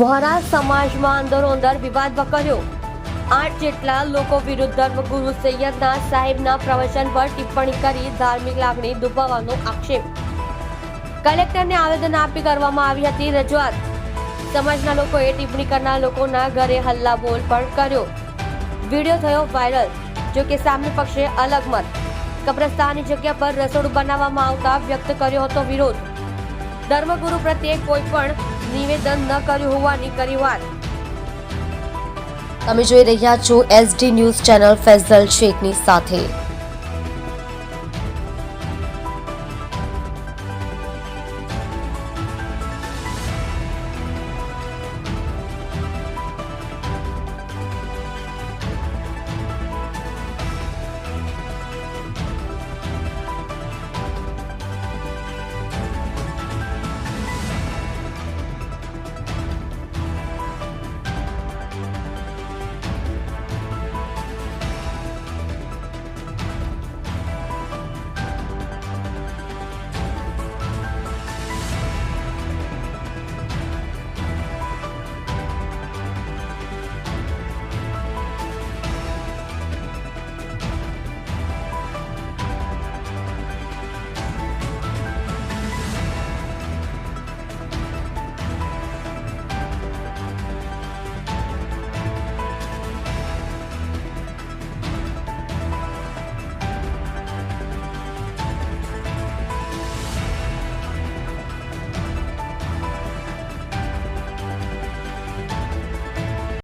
વહોરા સમાજમાં અંદરો અંદર વિવાદ વકર્યો. આઠ જેટલા લોકો વિરુદ્ધ ધર્મગુરુ સૈયદના સાહેબના પ્રવચન પર ટિપ્પણી કરી ધાર્મિક લાગણી દુભાવવાનો આક્ષેપ. કલેક્ટરને આવેદન આપી કરવામાં આવી હતી રજૂઆત. સમાજના લોકોએ ટિપ્પણી કરનાર લોકોના ઘરે હલ્લા બોલ પણ કર્યો. વીડિયો થયો વાયરલ, જો કે સામે પક્ષે અલગ મત. કબ્રસ્તાનની જગ્યા પર રસોડું બનાવવામાં આવતા વ્યક્ત કર્યો હતો વિરોધ. ધર્મગુરુ પ્રત્યે કોઈ પણ નિવેદન ન કર્યું હોવાની કરી વાત. તમે જોઈ રહ્યા છો S D news channel Faizal શેખની સાથે.